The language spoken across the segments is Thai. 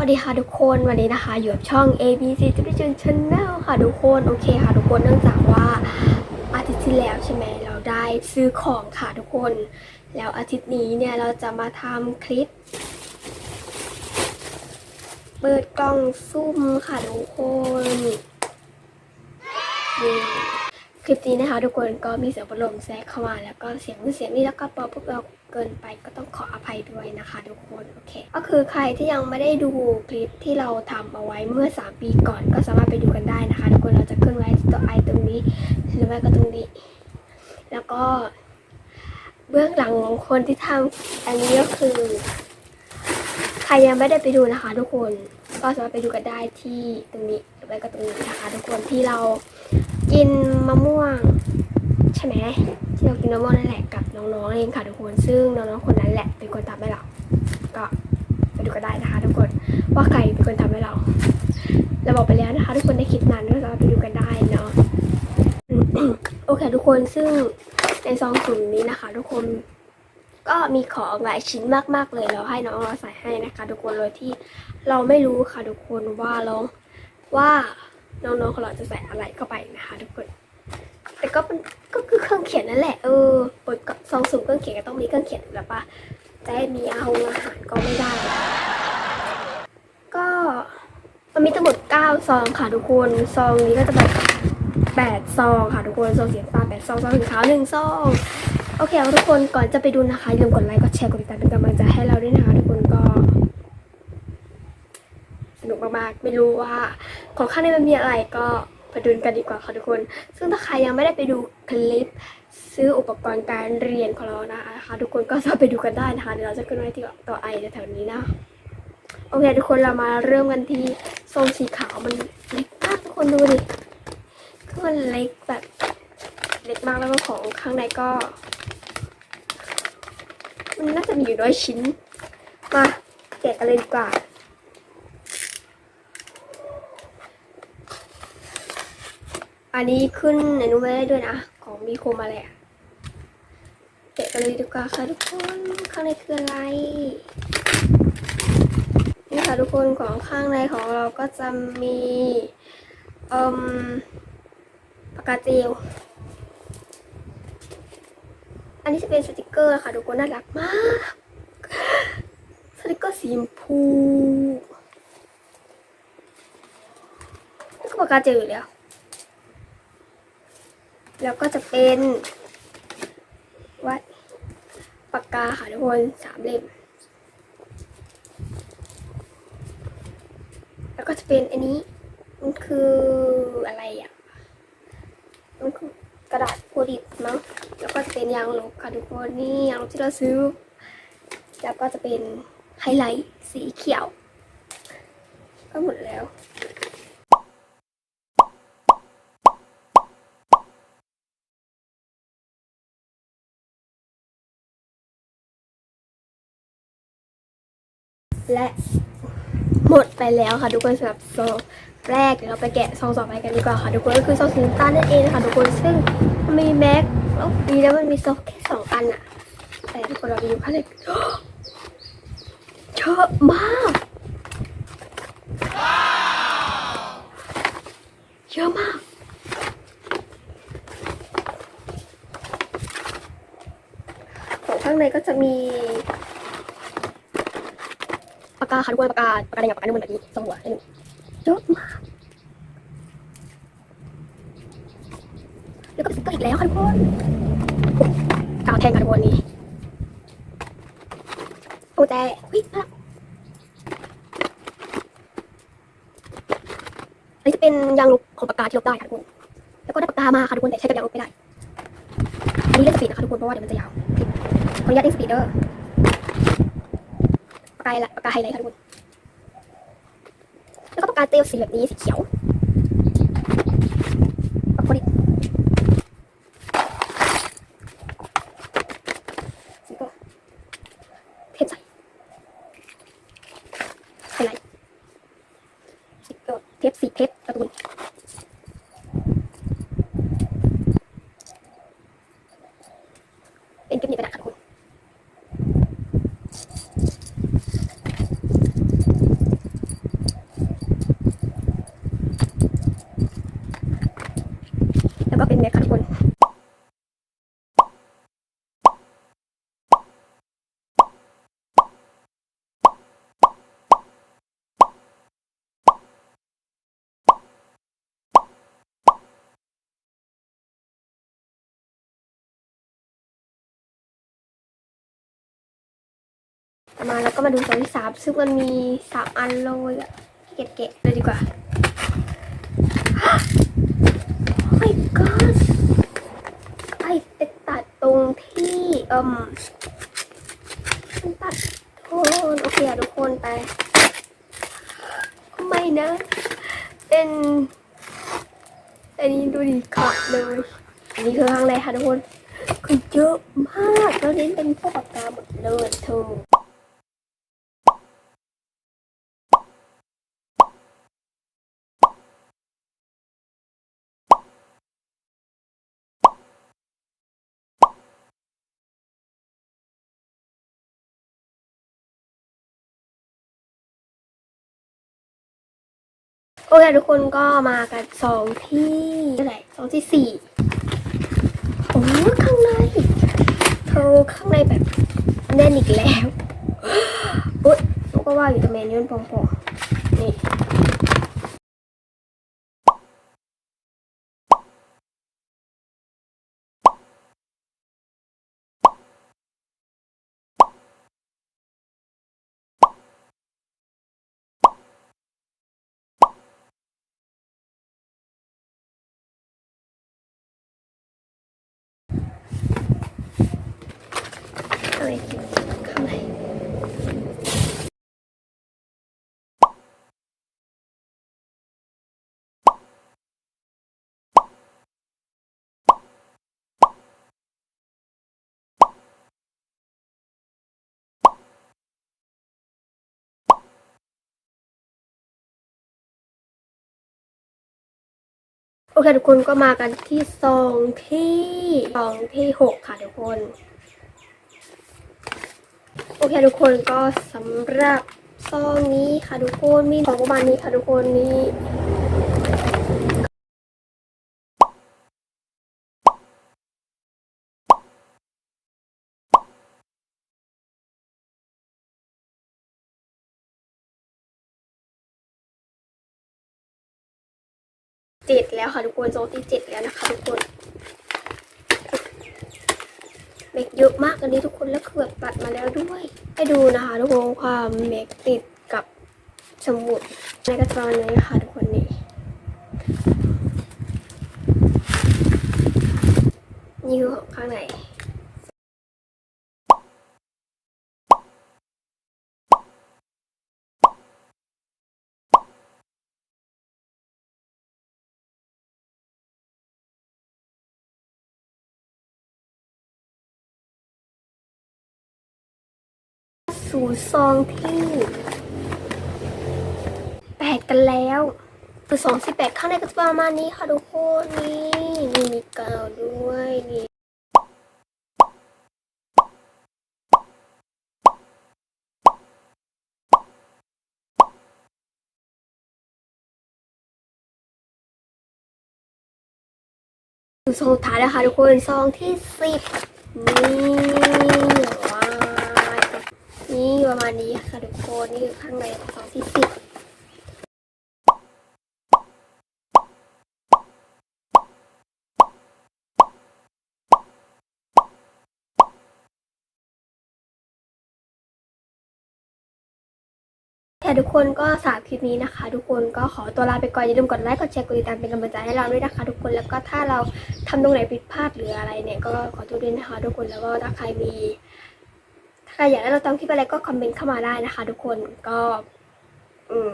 วัสดีค่ะทุกคนวันนี้นะคะ อยู่กับช่อง ABC Television Channel ค่ะทุกคนโอเคค่ะทุกคนเนื่องจากว่าอาทิตย์ที่แล้วใช่ไหมเราได้ซื้อของค่ะทุกคน แล้วอาทิตย์นี้เนี่ยเราจะมาทำคลิป เปิดกล้องซุ่มค่ะทุกคนคลิปนี้นะคะ ทุกคนก็มีเสียงพัดลมแทรกเข้ามาแล้วก็เสียงนู่เสียงนี่แล้วก็พอพวกเรา เกินไปก็ต้องขออภัยด้วยนะคะทุกคนโอเค ก็คือใครที่ยังไม่ได้ดูคลิปที่เราทำเอาไว้เมื่อ 3 ปีก่อนก็สามารถไปดูกันได้นะคะทุกคนเราจะขึ้นไว้ที่ตัวไอตรงนี้หรือไม่ก็ตรงนี้ แล้วก็เบื้องหลังของคนที่ทำอันนี้ก็คือ ใครยังไม่ได้ไปดูนะคะทุกคนก็สามารถไปดูกันได้ที่ตรงนี้หรือไม่ก็ตรงนี้นะคะ ทุกคนที่เรากินมะม่วง ใช่ไหมที่เรากินมะม่วงนั่นแหละกับน้องๆเองค่ะทุกคนซึ่งน้องๆคนนั้นแหละเป็นคนทำให้เราก็ไปดูกันได้นะคะ ทุกคนว่าใครเป็นคนทำให้เรา เราบอกไปแล้วนะคะ ทุกคนในคลิปนั้นก็สามารถไปดูกันได้เนาะโอเค ทุกคนซึ่งในซองสุ่มนี้นะคะ ทุกคนก็มีของหลายชิ้นมากๆเลยเราให้น้องเราใส่ให้นะคะ ทุกคนโดยที่เราไม่รู้ค่ะทุกคนว่าเราว่าน้องๆของเราจะใส่อะไรเข้าไปนะคะ ทุกคน แต่ก็เป็นก็คือเครื่องเขียนนั่นแหละ เออเปิดกล่องซองสุ่มเครื่องเขียนก็ต้องมีเครื่องเขียนอยู่แล้วปะจะให้มีอาหงอาหารก็ไม่ได้ ก็มันมีทั้งหมด9ซองค่ะทุกคนซองนี้ก็จะแบบ8ซองค่ะทุกคนซองสีฟ้า8ซองซองสีขาวหนึ่งซองโอเคเอาทุกคนก่อนจะไปดูนะคะอย่าลืมกดไลค์กดแชร์กดติดตามเป็นกำลังใจให้เราด้วยนะคะทุกคนก็สนุกมากๆไม่รู้ว่าของข้างในมันมีอะไรก็ ไปดูกันดีกว่าค่ะทุกคน ซึ่งถ้าใครยังไม่ได้ไปดูคลิป ซื้ออุปกรณ์การเรียนของเรานะคะทุกคนก็สามารถไปดูกันได้นะคะเดี๋ยวเราจะขึ้นไว้ที่ต่อไอแถวๆนี้นะโอเคทุกคนเรามาเริ่มกันที่ทรงสีขาวมันเล็กมากทุกคนดูดิคือมันเล็กแบบเล็กมากแล้วก็ของข้างในก็ มันน่าจะมีอยู่น้อยชิ้นมาแกะกันเลยดีกว่า อันนี้ขึ้นอนุไว้ได้ด้วยนะ ของมีโคมอะไรอะแกะกันเลยดีกว่าค่ะทุกคนข้างในคืออะไร นี่ค่ะทุกคนของข้างในของเราก็จะมีเอ่มปากกาเจลอันนี้จะเป็นสติกเกอร์ค่ะทุกคนน่ารักมาก สติกเกอร์สีชมพูก็ปากกาเจลอยู่แล้ว แล้วก็จะเป็นวัดปากกาค่ะทุกคนสามเล่ม แล้วก็จะเป็นอันนี้ มันคืออะไรอะ มันคือกระดาษโพดิบเนาะแล้วก็จะเป็นยางลบค่ะทุกคนนี่ยางลบที่เราซื้อ แล้วก็จะเป็นไฮไลท์สีเขียว ก็หมดแล้ว และหมดไปแล้วค่ะทุกคนสำหรับซองแรกเดี๋ยวเราไปแกะซองต่อไปกันดีกว่าค่ะทุกคนก็คือซองสีน้ำตาลนั่นเองนะคะทุกคนซึ่งมีแม็กแล้วดีแล้วมันมีซองแค่สองอันอะแต่ทุกคนเราไปดูข้างในเยอะมากเยอะมากข้างในก็จะมีากกาค่ะทุกคนปากกาปากกาแดงกับปากกาน้ำมันแบบนี้สองหัวให้หนึ่งเยอะมากแล้วก็สติ๊กเกอร์อีกแล้วค่ะทุกคนกาวแทงค่ะทุกคนนี่โอ้แต่วิน่ารักอันนี้จะเป็นยางลบของปากกาที่ลบได้ค่ะทุกคนแล้วก็ได้ปากกามาค่ะทุกคนแต่ใช้กับยางลบไม่ได้อันนี้เล่นสปีดนะคะทุกคนเพราะว่าเดี๋ยวมันจะยาวขออนุญาตเล่นสปีดเดอร์ กกาละปากกาไฮไลท์ค่ะทุกคน แล้วก็ปากกาเจลสีแบบนี้สีเขียวปากกาดิสีก็เทปใส่ไฮไลท์สีก็เทปสีเทปการ์ตูนเป็นเก็บหนีบกระดาษค่ะทุกคน แล้วก็เป็นแม็กค่ะทุกคน ต่อ มาแล้วก็มาดูซองที่สามซึ่งมันมีสามอันเลยอะเก็บๆเลยดีกว่าโอ้ my god ไอไปตัดตรงที่เอ่มมันตัดโทนโอเคอะทุกคนไปไม่นะ เป็นอันนี้ดูดีขาดเลย อันนี้คือข้างในค่ะทุกคนคือเยอะมาก แล้วเน้นเป็นพวกปากกาหมดเลยเธอ โอเคทุกคนก็มากันสองที่เท่าไหร่สองที่สี่โอ้ข้างในเธอข้างในแบบแน่นอีกแล้ว อุ๊ยก็ว่าอยู่แต่เมนยืนปองๆนี่ อะไรข้างในโอเคทุกคนก็มากันที่ซองที่ซองที่หกค่ะทุกคน โอเคทุกคนก็สำหรับซองนี้ค่ะทุกคนมีของประมาณนี้ค่ะทุกคนนี้เจ็ดแล้วค่ะทุกคนโซนที่เจ็ดแล้วนะคะทุกคน มกเยอะมากอันนี้ทุกคนแล้วคือแบบตัดมาแล้วด้วย ให้ดูนะคะทุกคนความเมกติดกับสมุดในกระตอนนี้ค่ะทุกคนนี่นี่คือของข้างใน สู่ซองที่แปดกันแล้วคือสองสิบแปดข้างในก็จะประมาณนี้ค่ะทุกคนนี่นี่มีกาวด้วยนี่ซองสุดท้ายแล้วค่ะทุกคนซองที่สิบนี่ ประมาณนี้ค่ะทุกคนนี่คือข้างในของซองที่สิบแต่ทุกคนก็สำหรับคลิปนี้นะคะ ทุกคนก็ขอตัวลาไปก่อนอย่าลืมกดไลค์กดแชร์กดติดตามเป็นกำลังใจให้เราด้วยนะคะ ทุกคนแล้วก็ถ้าเราทำตรงไหนผิดพลาดหรืออะไรเนี่ยก็ขอโทษด้วยนะคะ ทุกคนแล้วก็ถ้าใครมี ครอยากให้เราทำคลิปอะไรก็คอมเมนต์เข้ามาได้นะคะ ทุกคนก็ อืม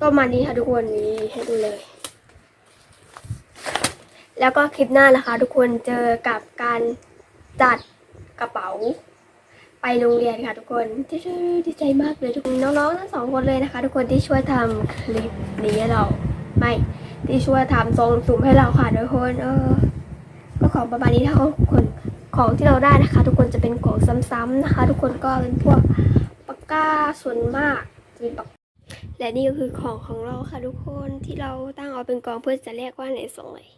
ก็มานี้ค่ะทุกคนนี้ให้ดูเลย แล้วก็คลิปหน้านะคะ ทุกคนเจอกับการจัดกระเป๋า ไปโรงเรียนค่ะ ทุกคนที่ดีใจมากเลยทุกคนน้องๆทั้งสองคนเลยนะคะ ทุกคนที่ช่วยทำคลิปนี้ให้เราไม่ที่ช่วยทำทรงสูมให้เราค่ะทุกคน เออ ก็ของประมาณนี้ถ้าทุกคน ของที่เราได้นะคะ ทุกคนจะเป็นของซ้ำๆนะคะ ทุกคนก็เป็นพวกปากกาส่วนมากจะเป็นปากและนี่ก็คือของของเราค่ะทุกคนที่เราตั้งเอาเป็นกองเพื่อจะเรียกว่าไหนส่งเลย